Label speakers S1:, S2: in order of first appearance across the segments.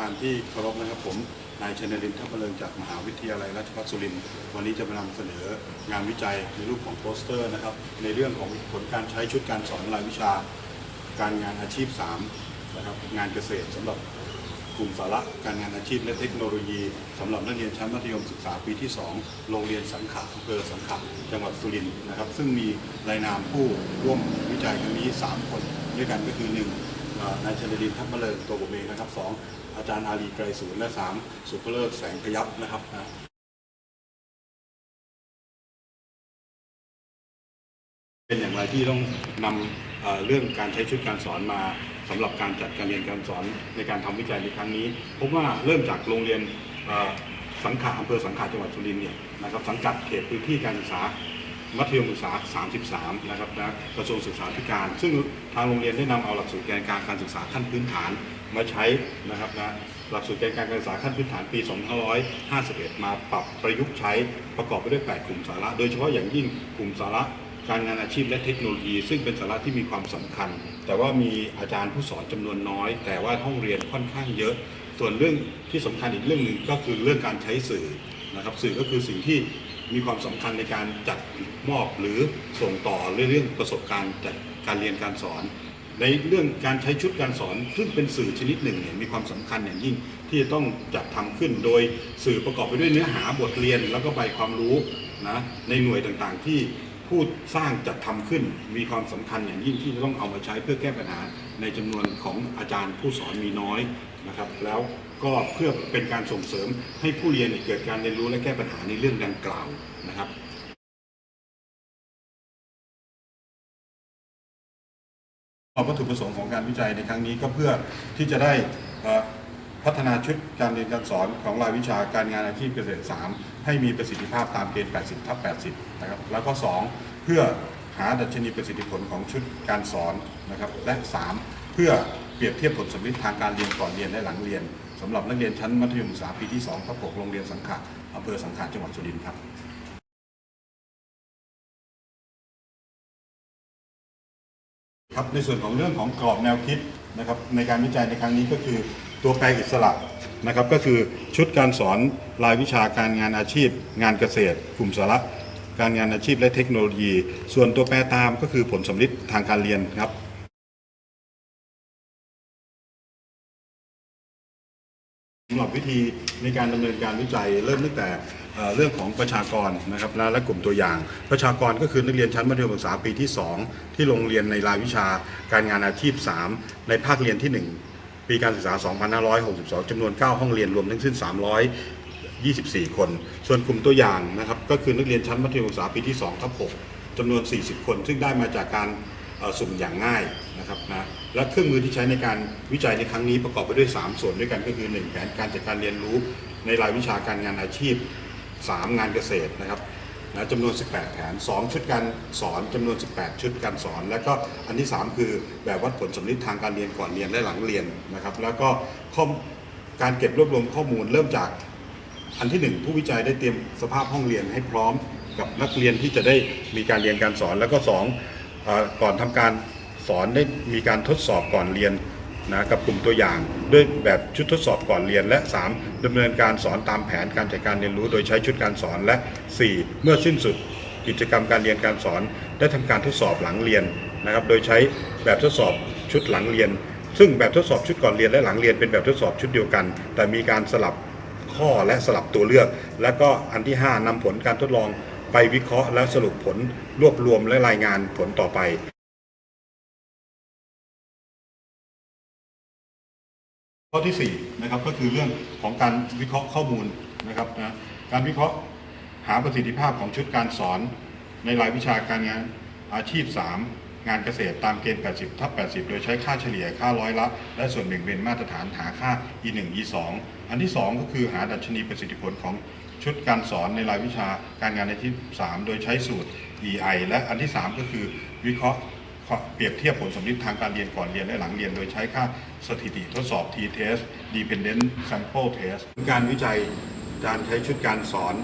S1: การที่เคารพนะครับผม นายชนรินทร์ทัพเจริญจากมหาวิทยาลัยราชภัฏสุรินทร์วันนี้จะมานำเสนองานวิจัยในรูปของโปสเตอร์นะครับ ในเรื่องของผลการใช้ชุดการสอนรายวิชา การงานอาชีพ3นะครับงานเกษตรสำหรับกลุ่มสาระการงานอาชีพและเทคโนโลยีสำหรับนักเรียนชั้นมัธยมศึกษาปีที่ 2 โรงเรียนสังขะอำเภอสังขะจังหวัดสุรินทร์นะครับ ซึ่งมีรายนามผู้ร่วมวิจัยครั้งนี้ 3 คนด้วยกันก็คือ1อ่า นายชนรินทร์ทัพมะเริงตัวผมเองนะครับสองอาจารย์อาลีไกรศูนย์และสามสุภเลิศแสงพยับนะครับนะเป็นอย่างไรที่ต้องนำเรื่องการใช้ชุดการสอนมาสำหรับการจัดการเรียนการสอนในการทำวิจัยในครั้งนี้พบว่าเริ่มจากโรงเรียนสังขะอำเภอสังขะจังหวัดสุรินทร์เนี่ยนะครับสังกัดเขตพื้นที่การศึกษา มัธยมศึกษา 33 นะครับนะกระทรวงศึกษาธิการ ซึ่งทางโรงเรียนได้นำเอาหลักสูตรแกนกลางการศึกษาขั้นพื้นฐานมาใช้นะครับนะหลักสูตรแกนกลางการศึกษาขั้นพื้นฐานปี 2551 มาปรับประยุกต์ใช้ประกอบไปด้วย 8 กลุ่มสาระ โดยเฉพาะอย่างยิ่งกลุ่มสาระการงานอาชีพและเทคโนโลยี ซึ่งเป็นสาระที่มีความสำคัญ แต่ว่ามีอาจารย์ผู้สอนจำนวนน้อย แต่ว่าห้องเรียนค่อนข้างเยอะ ส่วนเรื่องที่สำคัญอีกเรื่องหนึ่งก็คือเรื่องการใช้สื่อนะครับสื่อก็คือสิ่งที่ มีความสำคัญในการจัดมอบหรือส่งต่อเรื่องประสบการณ์จากการเรียนการสอน ในเรื่องการใช้ชุดการสอน ซึ่งเป็นสื่อชนิดหนึ่งเนี่ยมีความสำคัญอย่างยิ่งที่จะต้องจัดทำขึ้น โดยสื่อประกอบไปด้วยเนื้อหาบทเรียน แล้วก็ใบความรู้นะในหน่วยต่างๆที่ผู้สร้างจัดทำขึ้น มีความสำคัญอย่างยิ่งที่จะต้องเอามาใช้เพื่อแก้ปัญหาในจำนวนของอาจารย์ผู้สอนมีน้อยนะครับแล้ว ก็เพื่อเป็นการส่งเสริมให้ผู้เรียนเกิดการเรียนรู้และแก้ปัญหาในเรื่องดังกล่าวนะครับวัตถุประสงค์ของการวิจัยในครั้งนี้ก็เพื่อที่จะได้พัฒนาชุดการเรียนการสอนของรายวิชาการงานอาชีพเกษตร 3 ให้มีประสิทธิภาพตามเกณฑ์ 80 ทับ 80 นะครับ แล้วก็ 2 เพื่อหาดัชนีประสิทธิผลของชุดการสอนนะครับ และ 3 เพื่อเปรียบเทียบผลสำลิดทางการเรียนก่อนเรียนและหลังเรียน สำหรับนักเรียนชั้นมัธยมศึกษาปีที่2ทับ6โรงเรียนสังขะอำเภอสังขะจังหวัดสุรินทร์ครับครับในส่วนของเรื่องของกรอบแนวคิดนะครับในการวิจัยในครั้งนี้ก็คือตัวแปรอิสระนะครับก็คือชุดการสอนรายวิชาการงานอาชีพ งานเกษตร กลุ่มสาระการงานอาชีพและเทคโนโลยี ส่วนตัวแปรตามก็คือผลสำลิดทางการเรียนครับ สำหรับวิธีในการดำเนินการวิจัยเริ่มตั้งแต่เรื่องของประชากรนะครับและกลุ่มตัวอย่าง ประชากรก็คือนักเรียนชั้นมัธยมศึกษาปีที่ 2 ที่โรงเรียนในรายวิชาการงานอาชีพ 3 ในภาคเรียนที่ 1 ปีการศึกษา 2562 จำนวน 9 ห้องเรียนรวมทั้งสิ้น 324 คน ส่วนกลุ่มตัวอย่างนะครับก็คือนักเรียนชั้นมัธยมศึกษาปีที่2ทับ6จำนวน 40 คน ซึ่งได้มาจากการ สุ่มอย่างง่ายนะครับนะและเครื่องมือที่ใช้ในการวิจัยในครั้งนี้ประกอบไปด้วย 3 ส่วนด้วยกันก็คือ 1 แผนการจัดการเรียนรู้ในรายวิชาการงานอาชีพ 3 งานเกษตรนะครับนะจำนวน 18 แผน 2 ชุดการสอนจำนวน 18 ชุดการสอน แล้วก็อันที่ 3 คือแบบวัดผลสำลิดทางการเรียนก่อนเรียนและหลังเรียนนะครับ แล้วก็ข้อการเก็บรวบรวมข้อมูลเริ่มจากอันที่หนึ่งผู้วิจัยได้เตรียมสภาพห้องเรียนให้พร้อมกับนักเรียนที่จะได้มีการเรียนการสอน แล้วก็สอง ก่อนทำการสอนได้มีการทดสอบก่อนเรียนนะกับกลุ่มตัวอย่าง ด้วยแบบชุดทดสอบก่อนเรียนและ 3ดำเนินการสอนตามแผนการจัดการเรียนรู้ โดยใช้ชุดการสอนและ 4 เมื่อสิ้นสุดกิจกรรมการเรียนการสอน ได้ทำการทดสอบหลังเรียนนะครับโดยใช้แบบทดสอบชุดหลังเรียน ซึ่งแบบทดสอบชุดก่อนเรียนและหลังเรียนเป็นแบบทดสอบชุดเดียวกัน แต่มีการสลับข้อและสลับตัวเลือก และก็อันที่ 5นำผลการทดลอง ไปวิเคราะห์และสรุปผลรวบรวมและรายงานผลต่อไปข้อที่4นะครับก็คือเรื่องของการวิเคราะห์ข้อมูลนะครับนะการวิเคราะห์หาประสิทธิภาพของชุดการสอน ในรายวิชาการงานอาชีพ 3 งานเกษตรตามเกณฑ์ 80ทับ80 โดยใช้ค่าเฉลี่ยค่าร้อยละ และส่วนแบ่งเป็นมาตรฐานหาค่า e 1 e 2 อันที่ 2 ก็คือหาดัชนีประสิทธิผลของ ชุดการสอนในรายวิชาการงานอาชีพ3โดยใช้สูตร EI และอันที่ 3 ก็คือวิเคราะห์เปรียบเทียบผลสำลิดทางการเรียนก่อนเรียนและหลังเรียน โดยใช้ค่าสถิติทดสอบ t-test dependent sample test การวิจัยการใช้ชุดการสอน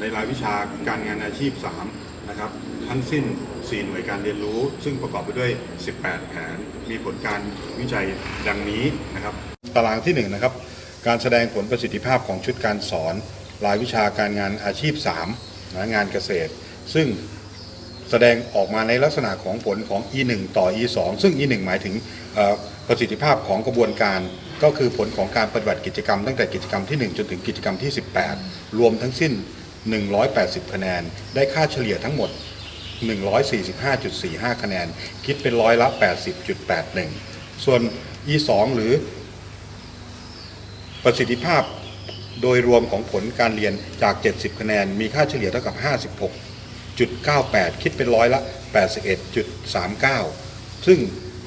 S1: ในรายวิชาการงานอาชีพ 3 นะครับ ทั้งสิ้น 4 หน่วยการเรียนรู้ ซึ่งประกอบไปด้วย 18 แผน มีผลการวิจัยดังนี้นะครับ ตารางที่ 1 นะครับ การแสดงผลประสิทธิภาพของชุดการสอน รายวิชาการงานอาชีพ3นะงานเกษตร ซึ่งแสดงออกมาในลักษณะของผลของ E1 ต่อ E2 ซึ่ง E1 หมายถึงประสิทธิภาพของกระบวนการก็คือผลของการปฏิบัติกิจกรรมตั้งแต่กิจกรรมที่ 1 จนถึงกิจกรรมที่ 18 รวมทั้งสิ้น 180 คะแนน ได้ค่าเฉลี่ยทั้งหมด 145.45 คะแนน คิดเป็นร้อยละ 80.81 ส่วน E2 หรือประสิทธิภาพ โดยรวมของผลการเรียนจาก 70 คะแนน มีค่าเฉลี่ยเท่ากับ 56.98 คิดเป็นร้อยละ 81.39 ซึ่ง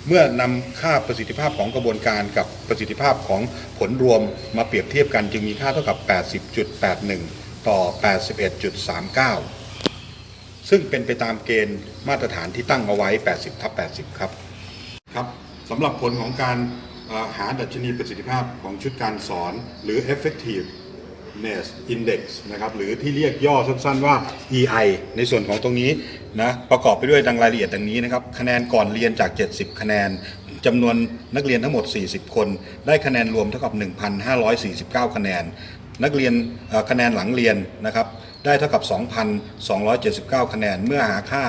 S1: เมื่อนำค่าประสิทธิภาพของกระบวนการกับประสิทธิภาพของผลรวมมาเปรียบเทียบกันจึงมีค่าเท่ากับ 80.81 ต่อ 81.39 ซึ่งเป็นไปตามเกณฑ์มาตรฐานที่ตั้งเอาไว้ 80ทับ80 ครับ ครับสำหรับผลของการ หาดัชนีประสิทธิภาพของชุดการสอน หรือ effectiveness index นะครับหรือที่เรียกย่อสั้นๆว่า EI ในส่วนของตรงนี้นะประกอบไปด้วยดังรายละเอียดดังนี้นะครับคะแนนก่อนเรียนจาก 70 คะแนนจำนวนนักเรียนทั้งหมด 40 คน ได้คะแนนรวมเท่ากับ 1,549 คะแนน นักเรียนคะแนนหลังเรียนนะครับได้เท่ากับ 2,279 คะแนน เมื่อหาค่า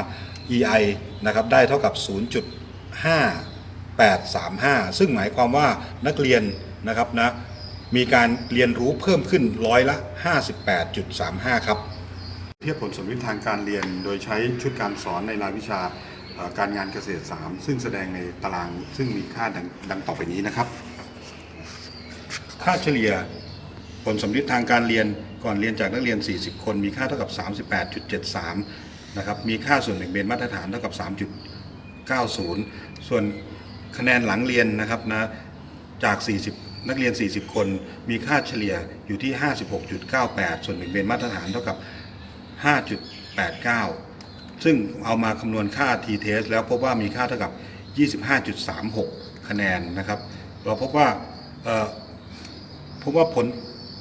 S1: EI นะครับได้เท่ากับ 0.5 835 ซึ่งหมายความว่านักเรียนนะครับนะมีการเรียนรู้เพิ่มขึ้นร้อยละ 58.35 ครับ เทียบผลสมมติทางการเรียนโดยใช้ชุดการสอนในรายวิชาเอ่อการงานเกษตร 3 ซึ่งแสดงในตารางซึ่งมีค่าดังดังต่อไปนี้นะครับ ค่าเฉลี่ยผลสมมติทางการเรียนก่อนเรียนจากนักเรียน 40 คน มีค่าเท่ากับ 38.73 นะครับ มีค่าส่วนแบ่งเบนมาตรฐานเท่ากับ 3.90 ส่วน คะแนนหลังเรียนนะครับนะจาก 40 นักเรียน 40 คน มีค่าเฉลี่ยอยู่ที่ 56.98 ส่วนแบ่งเบนมาตรฐานเท่ากับ 5.89 ซึ่งเอามาคำนวณค่า t-test แล้วพบว่ามีค่าเท่ากับ 25.36 คะแนนนะครับ เราพบว่าพบว่าผล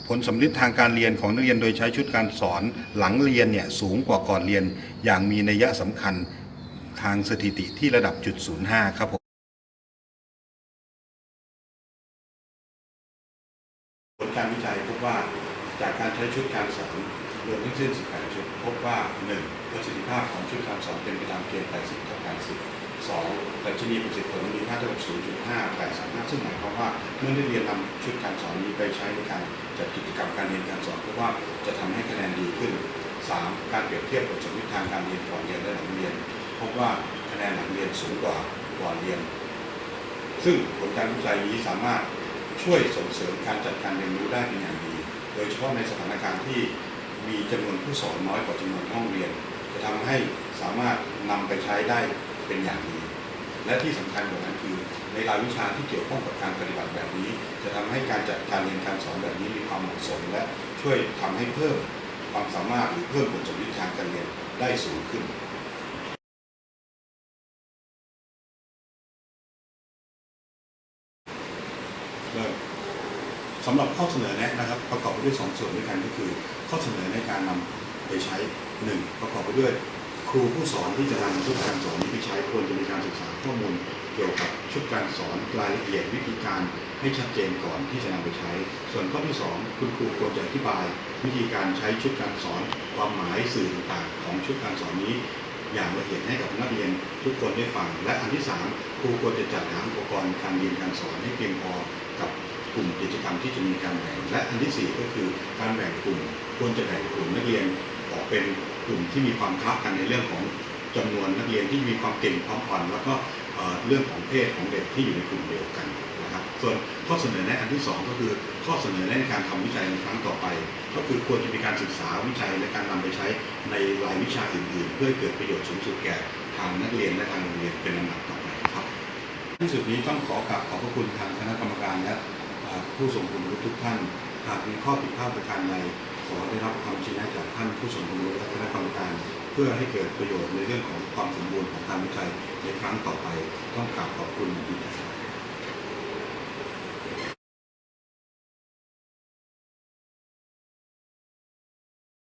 S1: ผลสำลิดทางการเรียนของนักเรียนโดยใช้ชุดการสอนหลังเรียนเนี่ยสูงกว่าก่อนเรียนอย่างมีนัยสำคัญทางสถิติที่ระดับจุด05ครับผมผลการวิจัยพบว่าจากการ ใช้ชุดการสอนรวมทั้งสิ้น18ชุดพบว่า 1. ประสิทธิภาพของชุดการสอนเป็นไปตามเกณฑ์80ต่อ80 2. ดัชนีประสิทธิผลมีค่าเท่ากับ0.5835ซึ่งหมายความว่าเมื่อนักเรียนนำชุดการสอนนี้ไปใช้ในการจัดกิจกรรมการเรียนการสอนพบว่าจะทำให้คะแนนดีขึ้น 3. การเปรียบเทียบผลสมมติทางการเรียนก่อนเรียนและหลังเรียน พบว่าคะแนนหลังเรียนสูงกว่าก่อนเรียน ซึ่งผลการวิจัยนี้สามารถช่วยส่งเสริมการจัดการเรียนรู้ได้เป็นอย่างดี โดยเฉพาะในสถานการณ์ที่มีจำนวนผู้สอนน้อยกว่าจำนวนห้องเรียน จะทำให้สามารถนำไปใช้ได้เป็นอย่างดี และที่สำคัญกว่านั้นคือ ในรายวิชาที่เกี่ยวข้องกับการปฏิบัติแบบนี้ จะทำให้การจัดการเรียนการสอนแบบนี้มีความเหมาะสม และช่วยทำให้เพิ่มความสามารถหรือเพิ่มผลสมมติทางการเรียนได้สูงขึ้นสำหรับข้อเสนอแนะนะครับประกอบ ด้วย 2 ส่วนด้วยกันก็คือ ข้อเสนอในการนำไปใช้ 1. ประกอบไปด้วย ครูผู้สอนที่จะนำชุดการสอนนี้ไปใช้ควรจะมีการศึกษาข้อมูลเกี่ยวกับชุดการสอนรายละเอียดวิธีการให้ชัดเจนก่อนที่จะนำไปใช้ ส่วนข้อที่ 2 คุณครูควรจะอธิบาย วิธีการใช้ชุดการสอน ความหมายสื่อต่างๆของชุดการสอนนี้ อย่างละเอียดให้กับนักเรียนทุกคนได้ฟัง และอันที่ 3 ครูควรจะจัดหาอุปกรณ์การเรียนการสอนให้เพียงพอกับ กลุ่มกิจกรรมที่จะมีการแบ่ง และอันที่ 4 ก็คือการแบ่งกลุ่มควรจะแบ่งกลุ่มนักเรียนออกเป็นกลุ่มที่มีความคล้ากันในเรื่องของจำนวนนักเรียนที่มีความเก่งความอ่อน แล้วก็เรื่องของเพศของเด็กที่อยู่ในกลุ่มเดียวกันนะครับ ส่วนข้อเสนอแนะอันที่ 2 ก็คือข้อเสนอแนะในการทำวิจัยในครั้งต่อไป ก็คือควรจะมีการศึกษาวิจัยและการนำไปใช้ในรายวิชาอื่น ๆ เพื่อเกิดประโยชน์สูงสุดแก่ทางนักเรียนและทางโรงเรียนเป็นลำดับต่อไปครับที่สุดนี้ต้องขอกราบขอบพระคุณทางคณะกรรมการและ ผู้ทรงคุณวุฒิทุกท่าน หากมีข้อผิดพลาดประการใดขอได้รับความชี้แนะจากท่านผู้ทรงคุณวุฒิและคณะกรรมการ เพื่อให้เกิดประโยชน์ในเรื่องของความสมบูรณ์ของการวิจัยในครั้งต่อไป ต้องกราบขอบคุณอย่างยิ่งครับ